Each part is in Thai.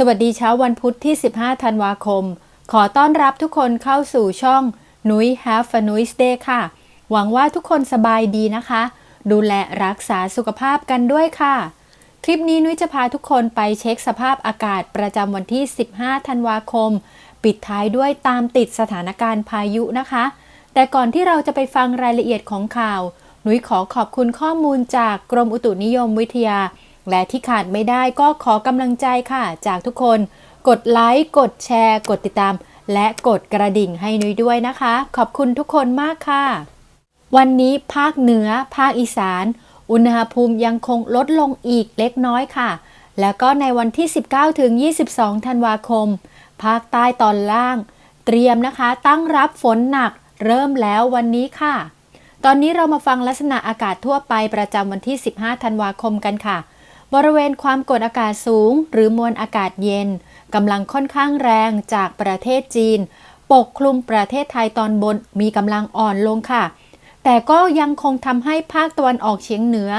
สวัสดีเช้าวันพุธที่ 15 ธันวาคม ขอต้อนรับทุกคนเข้าสู่ช่องนุ้ย Have a Nice Day ค่ะ หวังว่าทุกคนสบายดีนะคะ ดูแลรักษาสุขภาพกันด้วยค่ะ คลิปนี้นุ้ยจะพาทุกคนไปเช็คสภาพอากาศประจำวันที่ 15 ธันวาคม ปิดท้ายด้วยตามติดสถานการณ์พายุนะคะ แต่ก่อนที่เราจะไปฟังรายละเอียดของข่าว นุ้ยขอขอบคุณข้อมูลจากกรมอุตุนิยมวิทยา และที่ขาดไม่ได้ก็ขอกำลังใจค่ะ จากทุกคน กดไลค์ กดแชร์ กดติดตาม และกดกระดิ่งให้นุ้ยด้วยนะคะ ขอบคุณทุกคนมากค่ะ วันนี้ภาคเหนือ ภาคอีสาน อุณหภูมิยังคงลดลงอีกเล็กน้อยค่ะ แล้วก็ในวันที่ 19ถึง22 ธันวาคม ภาคใต้ตอนล่าง เตรียมนะคะ ตั้งรับฝนหนัก เริ่มแล้ววันนี้ค่ะ ตอนนี้เรามาฟังลักษณะอากาศทั่วไปประจำวันที่ 15 ธันวาคมกันค่ะ บริเวณความกดอากาศสูง หรือมวลอากาศเย็นกำลังค่อนข้างแรงจากประเทศจีน ปกคลุมประเทศไทยตอนบนมีกำลังอ่อนลงค่ะ แต่ก็ยังคงทำให้ภาคตะวันออกเฉียงเหนือ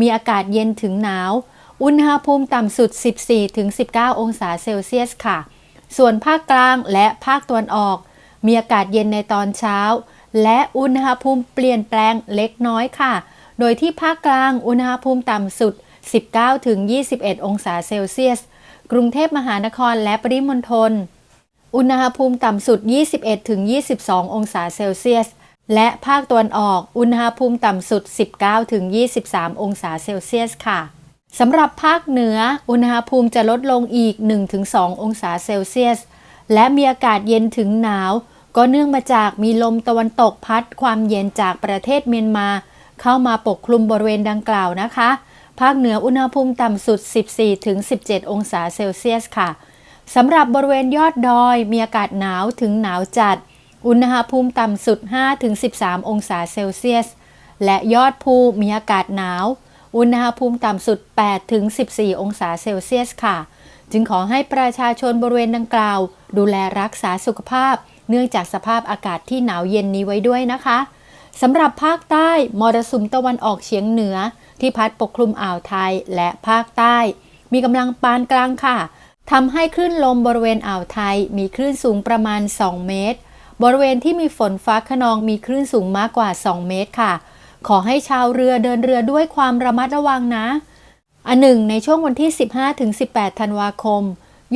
มีอากาศเย็นถึงหนาว อุณหภูมิต่ำสุด 14-19 องศาเซลเซียสค่ะ ส่วนภาคกลางและภาคตะวันออก มีอากาศเย็นในตอนเช้า และอุณหภูมิเปลี่ยนแปลงเล็กน้อยค่ะ โดยที่ภาคกลางอุณหภูมิต่ำสุด 19-21 องศาเซลเซียส กรุงเทพมหานครและปริมณฑล อุณหภูมิต่ำสุด 21-22 องศาเซลเซียส และภาคตะวันออก อุณหภูมิต่ำสุด 19-23 องศาเซลเซียสค่ะสำหรับภาคเหนือ อุณหภูมิจะลดลงอีก 1-2 องศาเซลเซียส และมีอากาศเย็นถึงหนาว ก็เนื่องมาจากมีลมตะวันตกพัดความเย็นจากประเทศเมียนมา เข้ามาปกคลุมบริเวณดังกล่าวนะคะ ภาคเหนืออุณหภูมิต่ำสุด 14-17 องศาเซลเซียสค่ะสำหรับบริเวณยอดดอยมีอากาศหนาวถึงหนาวจัด อุณหภูมิต่ำสุด 5-13 องศาเซลเซียส และยอดภูมีอากาศหนาว อุณหภูมิต่ำสุด 8-14 องศาเซลเซียสค่ะ จึงขอให้ประชาชนบริเวณดังกล่าว ดูแลรักษาสุขภาพ เนื่องจากสภาพอากาศที่หนาวเย็นนี้ไว้ด้วยนะคะ สำหรับภาคใต้มรสุมตะวันออกเฉียงเหนือ ที่พัดปกคลุมอ่าวไทยและภาคใต้ มีกำลังปานกลางค่ะทำให้คลื่นลมบริเวณอ่าวไทยมีคลื่นสูงประมาณ 2 เมตร บริเวณที่มีฝนฟ้าขนองมีคลื่นสูงมากกว่า 2 เมตรค่ะ ขอให้ชาวเรือเดินเรือด้วยความระมัดระวังนะ อันหนึ่งในช่วงวันที่ 15-18 ธันวาคม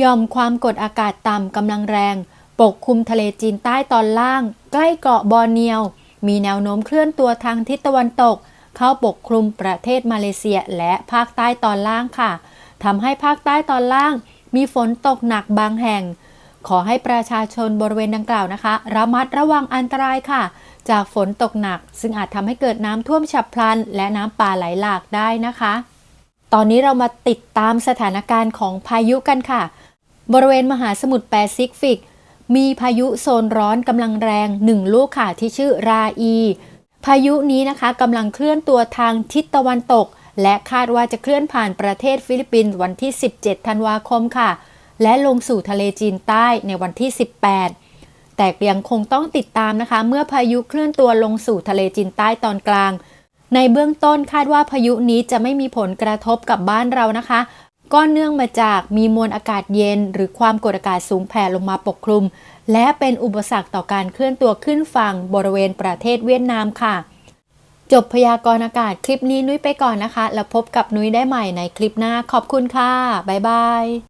ยอมความกดอากาศต่ำกำลังแรง ปกคลุมทะเลจีนใต้ตอนล่าง ใกล้เกาะบอร์เนียว มีแนวโน้มเคลื่อนตัวทางทิศตะวันตก เข้าปกคลุมประเทศมาเลเซียและภาคใต้ตอนล่างค่ะทำให้ภาคใต้ตอนล่าง มีฝนตกหนักบางแห่ง ขอให้ประชาชนบริเวณดังกล่าวนะคะ ระมัดระวังอันตรายค่ะ จากฝนตกหนัก ซึ่งอาจทำให้เกิดน้ำท่วมฉับพลัน และน้ำป่าไหลหลากได้นะคะ ตอนนี้เรามาติดตามสถานการณ์ของพายุกันค่ะ บริเวณมหาสมุทรแปซิฟิก มีพายุโซนร้อนกำลังแรงหนึ่งลูกค่ะที่ชื่อราอี พายุนี้นะคะกำลังเคลื่อนตัวทางทิศตะวันตก และคาดว่าจะเคลื่อนผ่านประเทศฟิลิปปินส์วันที่ 17 ธันวาคมค่ะ และลงสู่ทะเลจีนใต้ในวันที่ 18 แต่ยังคงต้องติดตามนะคะ เมื่อพายุเคลื่อนตัวลงสู่ทะเลจีนใต้ตอนกลางในเบื้องต้นคาดว่าพายุนี้จะไม่มีผลกระทบกับบ้านเรานะคะ ก็เนื่องมาจากมีมวลอากาศเย็น หรือความกดอากาศสูงแผ่ลงมาปกคลุม และเป็นอุปสรรคต่อการเคลื่อนตัวขึ้นฝั่งบริเวณประเทศเวียดนามค่ะ จบพยากรณ์อากาศคลิปนี้นุ้ยไปก่อนนะคะ แล้วพบกับนุ้ยได้ใหม่ในคลิปหน้าขอบคุณค่ะ บ๊ายบาย